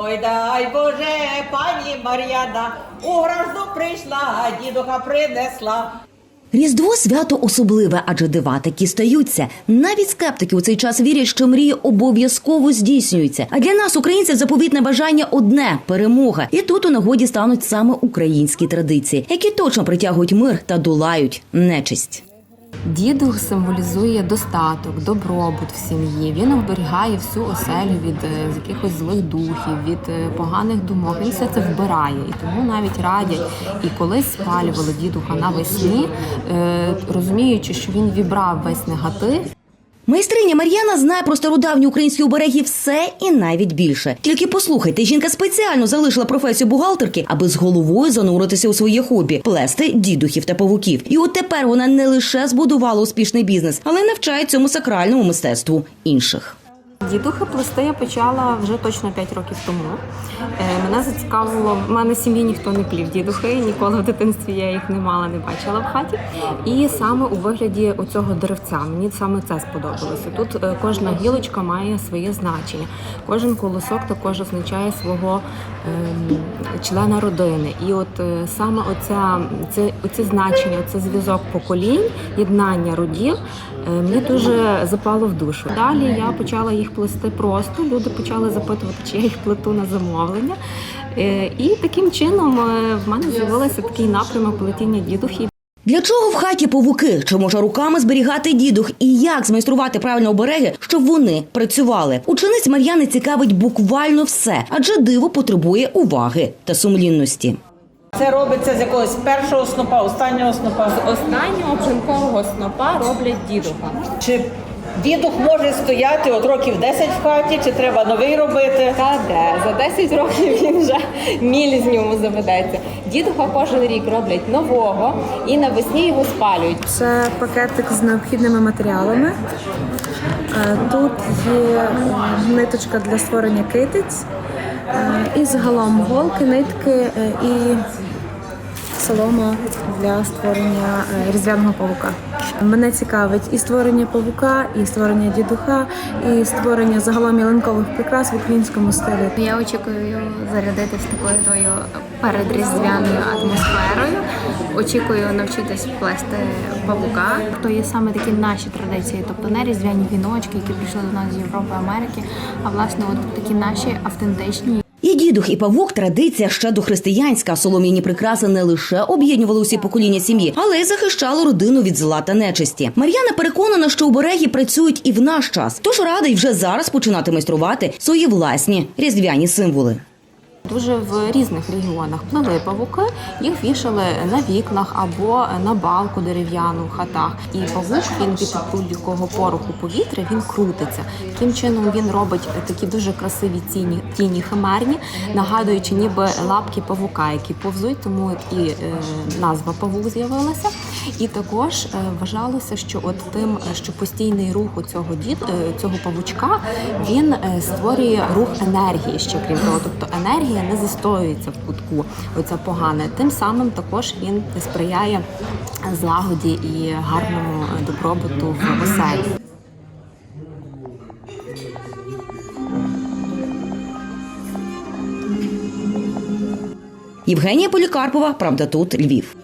Ой, дай Боже, пані Мар'яна, у гражду прийшла, дідуха принесла. Різдво свято особливе, адже дива такі стаються. Навіть скептики у цей час вірять, що мрії обов'язково здійснюються. А для нас, українців, заповітне бажання одне перемога. І тут у нагоді стануть саме українські традиції, які точно притягують мир та долають нечисть. Дідух символізує достаток, добробут в сім'ї. Він оберігає всю оселю від е, якихось злих духів, від е, поганих думок. Він все це вбирає. І тому навіть радять і колись спалювали дідуха навесні, е, розуміючи, що він вібрав весь негатив. Майстриня Мар'яна знає про стародавні українські обереги все і навіть більше. Тільки послухайте, жінка спеціально залишила професію бухгалтерки, аби з головою зануритися у своє хобі плести дідухів та павуків. І от тепер вона не лише збудувала успішний бізнес, але й навчає цьому сакральному мистецтву інших. Дідухи плести я почала вже точно 5 років тому. Е, Мене зацікавило, в мене в сім'ї ніхто не плів дідухи, ніколи в дитинстві я їх не мала, не бачила в хаті. І саме у вигляді оцього деревця мені саме це сподобалося. Тут е, кожна гілочка має своє значення. Кожен колосок також означає свого ем, члена родини. І от е, саме оця, це, оце значення, оце зв'язок поколінь, єднання родів е, мені дуже запало в душу. Далі я почала їх плести просто. Люди почали запитувати, чи я їх плету на замовлення. Е, І таким чином е, в мене з'явився такий напрямок плетіння дідухів. Для чого в хаті павуки? Чи може руками зберігати дідух? І як змайструвати правильно обереги, щоб вони працювали? Учениць Мар'яни цікавить буквально все, адже диво потребує уваги та сумлінності. Це робиться з якогось першого снопа, останнього снопа. З Останнього пшенкового снопа роблять дідуха. Чи дідух може стояти от років 10 в хаті, чи треба новий робити? Та де за 10 років він вже міль з ньому заведеться. Дідуха кожен рік роблять нового і навесні його спалюють. Це пакетик з необхідними матеріалами. Е, Тут є ниточка для створення китиць, е, і загалом голки, нитки е, і солома для створення різдвяного павука. Мене цікавить і створення павука, і створення дідуха, і створення загалом ялинкових прикрас в українському стилі. Я очікую зарядитись такою тою передріздвяною атмосферою. Очікую навчитись плести павука. То є саме такі наші традиції, тобто не різдвяні віночки, які прийшли до нас з Європи, Америки, а власне от такі наші автентичні. І дідух, і павук традиція ще дохристиянська. Солом'яні прикраси не лише об'єднували усі покоління сім'ї, але й захищали родину від зла та нечисті. Мар'яна переконана, що обереги працюють і в наш час. Тож радий вже зараз починати майструвати свої власні різдвяні символи. Дуже в різних регіонах плели павуки, їх вішали на вікнах або на балку дерев'яну в хатах. І павук він від будь-якого пороху повітря він крутиться. Таким чином він робить такі дуже красиві тіні, тіні химерні, нагадуючи ніби лапки павука, які повзуть, тому і е, назва павук з'явилася. І також е, вважалося, що от тим, е, що постійний рух у цього дід е, цього павучка він створює рух енергії ще крім того. Тобто енергія не застоюється в кутку. Оця погане. Тим самим також він сприяє злагоді і гарному добробуту в оселі. Євгенія Полікарпова, правда, тут Львів.